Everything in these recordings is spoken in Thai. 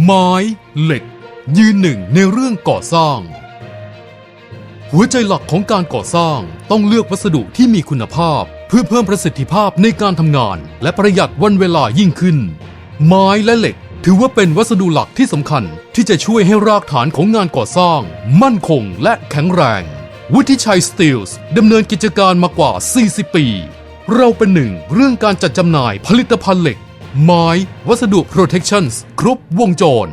ไม้เหล็ก ยืนหนึ่งในเรื่องก่อสร้าง หัวใจหลักของการก่อสร้างต้องเลือกวัสดุที่มีคุณภาพ เพื่อเพิ่มประสิทธิภาพในการทำงาน และประหยัดวันเวลายิ่งขึ้น ไม้และเหล็ก ถือว่าเป็นวัสดุหลักที่สำคัญ ที่จะช่วยให้รากฐานของงานก่อสร้าง มั่นคงและแข็งแรง วุฒิชัยสตีลส์ดำเนินกิจการมากว่า 40 ปี เราเป็นหนึ่งเรื่องการจัดจำหน่ายผลิตภัณฑ์เหล็ก ไม้ วัสดุ protections ครบวงจร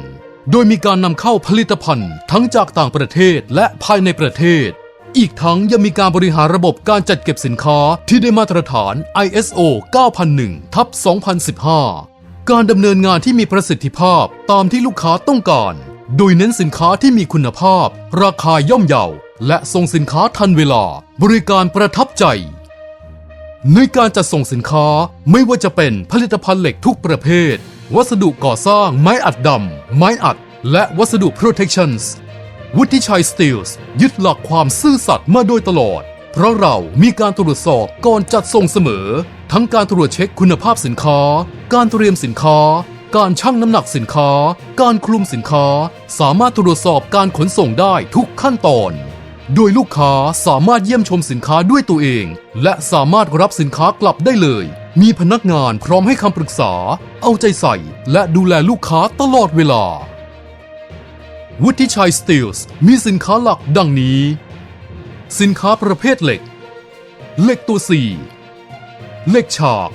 โดยมีการนำเข้าผลิตภัณฑ์ ทั้งจากต่างประเทศและภายในประเทศ อีกทั้งยังมีการบริหารระบบการจัดเก็บสินค้าที่ได้มาตรฐาน ISO 9001ทับ2015 การดำเนินงานที่มีประสิทธิภาพตามที่ลูกค้าต้องการ โดยเน้นสินค้าที่มีคุณภาพ ราคาย่อมเยา และส่งสินค้าทันเวลา บริการประทับใจ ในการจัดส่งสินค้าไม่ว่าจะเป็นผลิตภัณฑ์เหล็กทุกประเภท วัสดุก่อสร้างไม้อัดดำไม้อัด และวัสดุ protections วุฒิชัยสตีลส์ยึดหลักความซื่อสัตย์มาโดยตลอด เพราะเรามีการตรวจสอบก่อนจัดส่งเสมอ ทั้งการตรวจเช็คคุณภาพสินค้า การเตรียมสินค้า การชั่งน้ำหนักสินค้า การคลุมสินค้า สามารถตรวจสอบการขนส่งได้ทุกขั้นตอน โดยลูกค้าสามารถเยี่ยมชมสินค้าด้วยตัวเอง และสามารถรับสินค้ากลับได้เลย มีพนักงานพร้อมให้คำปรึกษา เอาใจใส่ และดูแลลูกค้าตลอดเวลา วุฒิชัยสตีลส์มีสินค้าหลักดังนี้ สินค้าประเภทเหล็ก เหล็กตัวสี่เหล็กฉาก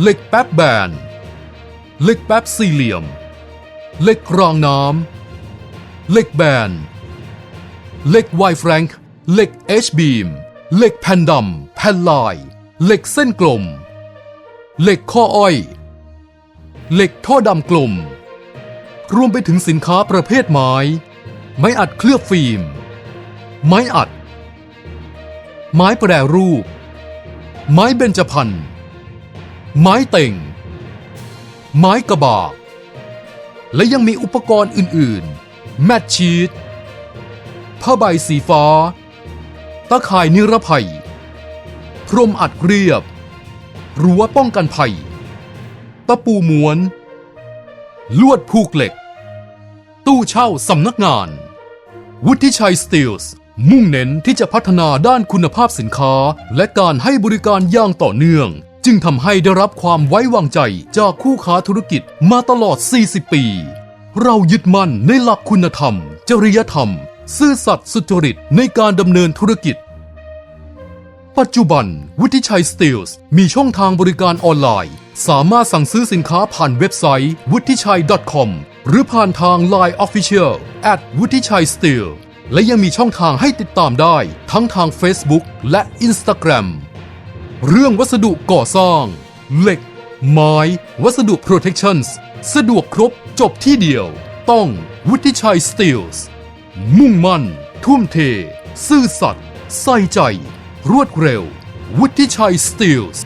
เหล็กแป๊บแบน เหล็กแป๊บสี่เหลี่ยม เหล็กกรางน้ำเหล็กแบน เหล็กไวแฟรงค์เหล็ก H beam เหล็กแผ่นดำแผ่นลาย เหล็กเส้นกลม เหล็กข้ออ้อย เหล็กท่อดำกลม รวมไปถึงสินค้าประเภทไม้ ไม้อัดเคลือบฟิล์ม ไม้อัด ไม้แปรรูป ไม้เบญจพรรณไม้เต่ง ไม้กระบอกและยังมีอุปกรณ์อื่น ๆ แมทชีต ผ้าใบสีฟ้า ตะข่ายนิรภัย พรมอัดเรียบ รั้วป้องกันภัย ตะปูม้วน ลวดผูกเหล็ก ตู้เช่าสำนักงาน วุฒิชัยสตีลส์มุ่งเน้นที่จะพัฒนาด้านคุณภาพสินค้า และการให้บริการอย่างต่อเนื่อง จึงทำให้ได้รับความไว้วางใจจากคู่ค้าธุรกิจมาตลอด 40 ปี เรายึดมั่นในหลักคุณธรรม จริยธรรม ซื่อสัตย์สุจริตในการดำเนินธุรกิจ ปัจจุบัน วุฒิชัยสตีลส์มีช่องทางบริการออนไลน์ สามารถสั่งซื้อสินค้าผ่านเว็บไซต์ วุฒิชัย .com หรือผ่านทาง Line Official at วุฒิชัยสตีลและยังมีช่องทางให้ติดตามได้ ทั้งทาง Facebook และ Instagram เรื่องวัสดุก่อสร้าง เหล็ก ไม้ วัสดุ protections สะดวกครบจบที่เดียว ต้องวุฒิชัยสตีลส์ มุ่งมั่น ทุ่มเท ซื่อสัตย์ใส่ใจ รวดเร็ว วุฒิชัยสตีลส์